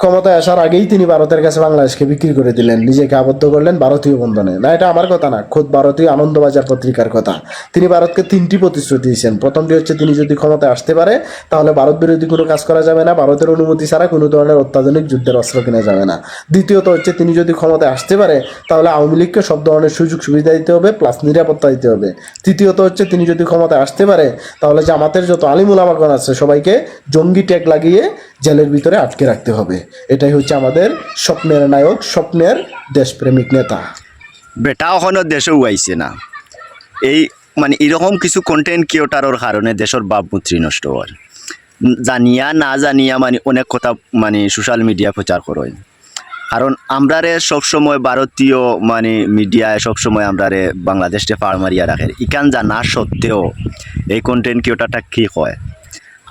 ক্ষমতায় আসার আগেই তিনি ভারতের কাছে বাংলাদেশকে বিক্রি করে দিলেন, নিজেকে আবদ্ধ করলেন ভারতীয় বন্ধনে। না, এটা আমার কথা না, খোদ ভারতীয় আনন্দবাজার পত্রিকার কথা। তিনি ভারতকে তিনটি প্রতিশ্রুতি দিয়েছেন। প্রথমটি হচ্ছে, তিনি যদি ক্ষমতায় আসতে পারে, তাহলে ভারত বিরোধী কোনো কাজ করা যাবে না, ভারতের অনুমতি ছাড়া কোনো ধরনের অত্যাধুনিক যুদ্ধের অস্ত্র কেনা যাবে না। দ্বিতীয়ত হচ্ছে, তিনি যদি ক্ষমতায় আসতে পারে, তাহলে আওয়ামী লীগকে সব ধরনের সুযোগ সুবিধা দিতে হবে প্লাস নিরাপত্তা দিতে হবে। তৃতীয়ত হচ্ছে, তিনি যদি ক্ষমতায় আসতে পারে, তাহলে জামাতের যত আলিমুল আমাগণ আছে, সবাইকে জঙ্গি ট্যাগ লাগিয়ে জেলের ভিতরে আটকে রাখতে হবে। এটাই হচ্ছে আমাদের স্বপ্নের নায়ক, স্বপ্নের দেশপ্রেমিক নেতা। বেটা এখনও দেশে উয়াইছে না। এই মানে এরকম কিছু কন্টেন্ট ক্রিয়েটারের কারণে দেশের ভাবমূর্তি নষ্ট হয় জানিয়া, না জানিয়া মানে অনেক কথা মানে সোশ্যাল মিডিয়া প্রচার করেন। কারণ আমরারে সবসময় ভারতীয় মানে মিডিয়ায় সবসময় আমরারে বাংলাদেশে ফার্মারিয়া রাখে। ইকান জানা সত্ত্বেও এই কন্টেন্ট ক্রিয়েটারটা কি হয়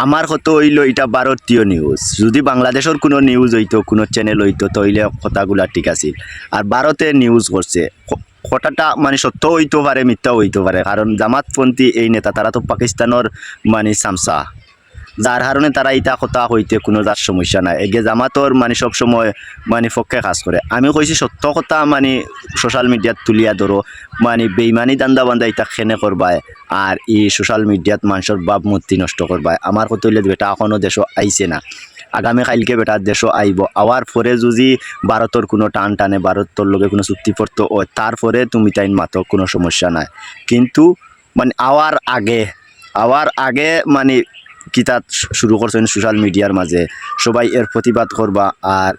আমার কত হইল এটা ভারতীয় নিউজ যদি বাংলাদেশের কোনো নিউজ হইতো, কোনো চ্যানেল হইতো তাইলে কথাগুলা ঠিক আছে আর ভারতে নিউজ করছে। কথাটা মানে সত্য হইতে পারে, মিথ্যা হইতে পারে। কারণ জামাত জামাতপন্থী এই নেতা, তারা তো পাকিস্তানের মানে সামসা যার কারণে তারা ইটা কথা হইতে কোনো যার সমস্যা নাই। এগে জামাতর মানে সবসময় মানে পক্ষে কাজ করে আমি কইছি সত্য কথা মানে সোশ্যাল মিডিয়াত তুলিয়া ধরো মানে বেইমানি দান্দা বান্দা ইটা খেনে করবায় আর ই সোশ্যাল মিডিয়াত মানুষের ভাবমূর্তি নষ্ট করবায় আমার কত হইলে বেটা এখনও দেশ আইছে না। আগামী কালকে বেটা দেশ আইব আওয়ার পরে যদি ভারতর কোনো টান টানে ভারতর লগে কোনো চুক্তিপত্র হয় তারপরে তুমি তাইন মাতো কোনো সমস্যা নাই। কিন্তু মানে আওয়ার আগে আওয়ার আগে মানে কিতাব শুরু করছেন সোশ্যাল মিডিয়ার মাঝে সবাই এর প্রতিবাদ করবা আর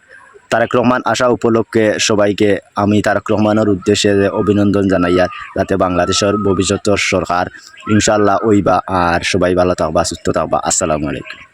তারেক রহমান আসা উপলক্ষে সবাইকে আমি তারেক রহমানের উদ্দেশ্যে অভিনন্দন জানাইয়া যাতে বাংলাদেশের ভবিষ্যতের সরকার ইনশাল্লাহ ওইবা আর সবাই ভালো থাকবা, সুস্থ থাকবা। আসসালামু আলাইকুম।